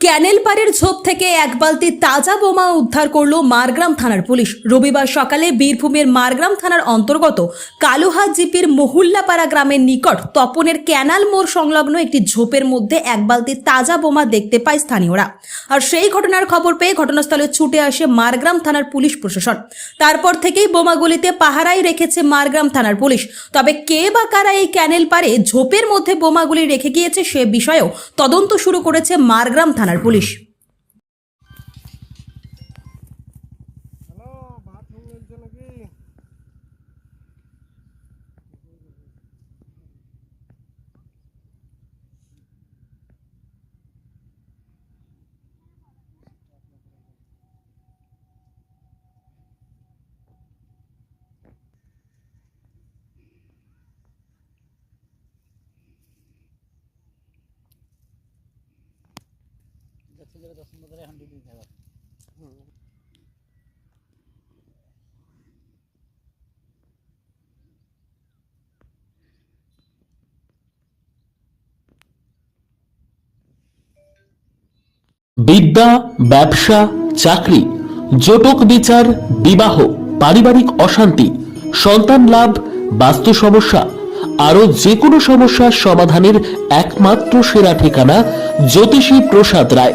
ক্যানেল পাড়ের ঝোপ থেকে এক বালতি তাজা বোমা উদ্ধার করল মারগ্রাম থানার পুলিশ। রবিবার সকালে বীরভূমের মারগ্রাম থানার অন্তর্গত কালুহাট জিপির মহুল্লাপাড়া গ্রামের নিকট তপনের ক্যানাল মোড় সংলগ্ন একটি ঝোপের মধ্যে এক বালতি তাজা বোমা দেখতে পায় স্থানীয়রা। আর সেই ঘটনার খবর পেয়ে ঘটনাস্থলে ছুটে আসে মারগ্রাম থানার পুলিশ প্রশাসন। তারপর থেকেই বোমাগুলিতে পাহারাই রেখেছে মারগ্রাম থানার পুলিশ। তবে কে বা কারা এই ক্যানেল পারে ঝোপের মধ্যে বোমাগুলি রেখে গিয়েছে সে বিষয়েও তদন্ত শুরু করেছে মারগ্রাম থানার পুলিশ। গেলে দশ পনেরো এখন ডিউটি থাকা বিদ্যা, ব্যবসা, চাকরি, জটক বিচার, বিবাহ, পারিবারিক অশান্তি, সন্তান লাভ, বাস্তু সমস্যা আরও যে কোনো সমস্যার সমাধানের একমাত্র সেরা ঠিকানা জ্যোতিষী প্রসাদ রায়।